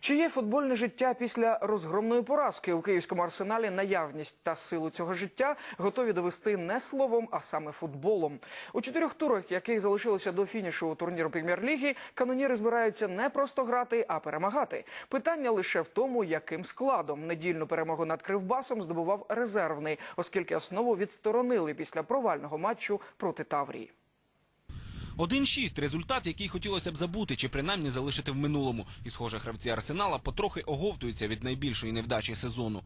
Чи є футбольне життя після розгромної поразки у київському арсеналі? Наявність та силу цього життя готові довести не словом, а саме футболом. У чотирьох турах, яких залишилося до фінішу турніру прем'єр-ліги, каноніри збираються не просто грати, а перемагати. Питання лише в тому, яким складом недільну перемогу над Кривбасом здобував резервний, оскільки основу відсторонили після провального матчу проти Таврії. 1-6 – результат, який хотілося б забути чи принаймні залишити в минулому. І, схоже, гравці Арсенала потрохи оговтуються від найбільшої невдачі сезону.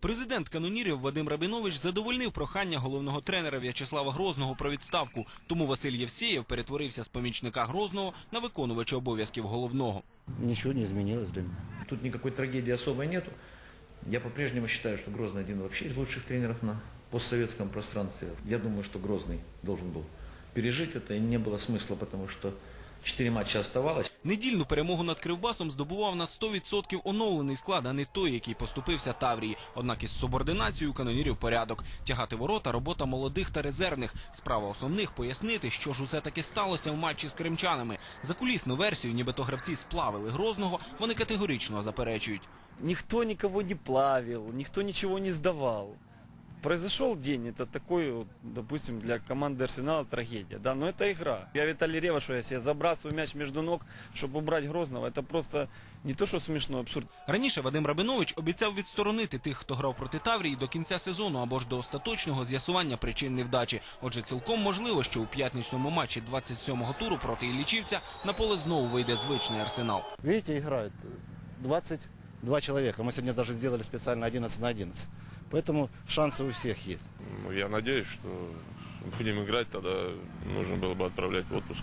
Президент канонірів Вадим Рабінович задовольнив прохання головного тренера В'ячеслава Грозного про відставку. Тому Василь Євсеєв перетворився з помічника Грозного на виконувача обов'язків головного. Ничего не изменилось для меня. Тут никакой трагедии особой нету. Я по-прежнему считаю, что Грозный один вообще из лучших тренеров на постсоветском пространстве. Я думаю, что Грозный должен был пережить это, и не было смысла, потому что 4 матча оставалось. Недільну перемогу над Кривбасом здобував на 100% оновлений склад, а не той, який поступився Таврії. Однак із субординацією канонірів порядок. Тягати ворота – робота молодих та резервних. Справа основних – пояснити, що ж усе таки сталося в матчі з кримчанами. Закулісну версію, нібито гравці сплавили Грозного, вони категорично заперечують. Никто никого не плавил, никто ничего не сдавал. Произошел день, это такой, допустим, для команды Арсенала трагедия, да, но это игра. Я Виталий Рева, что я себе забрасываю мяч между ног, щоб убрати Грозного, это просто не то, що смішно, абсурд. Раніше Вадим Рабинович обіцяв відсторонити тих, хто грав проти Таврії до кінця сезону або ж до остаточного з'ясування причин невдачі. Отже, цілком можливо, що у п'ятничному матчі 27-го туру проти Іллічівця на поле знову вийде звичний арсенал. Видите, грають 20 два человека. Мы сегодня даже сделали специально 11 на 11. Поэтому шансы у всех есть. Ну, я надеюсь, что будем играть, тогда нужно было бы отправлять в отпуск.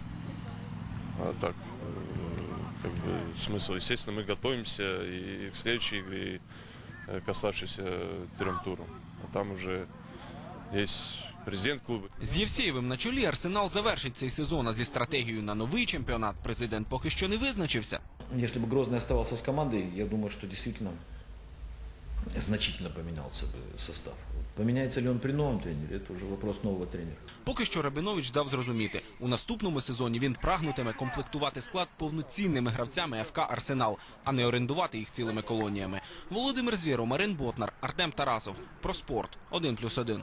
А так, э, как бы, смысл. Естественно, мы готовимся и к следующей игре, и к оставшейся трем турам. А там уже есть президент клубу. З Євсієвим на чолі Арсенал завершить цей сезон а зі стратегією на новий чемпіонат. Президент поки що не визначився Если бы Грозный оставался с командой, я думаю, что действительно значительно поменялся бы состав. Поменяется ли он при новом тренере, это уже вопрос нового тренера. Поки що Рабинович дав зрозуміти, у наступному сезоні він прагнутиме комплектувати склад повноцінними гравцями ФК Арсенал, а не орендувати їх цілими колоніями. Володимир Звєров, Марин Ботнар, Артем Тарасов. Про спорт 1+,1.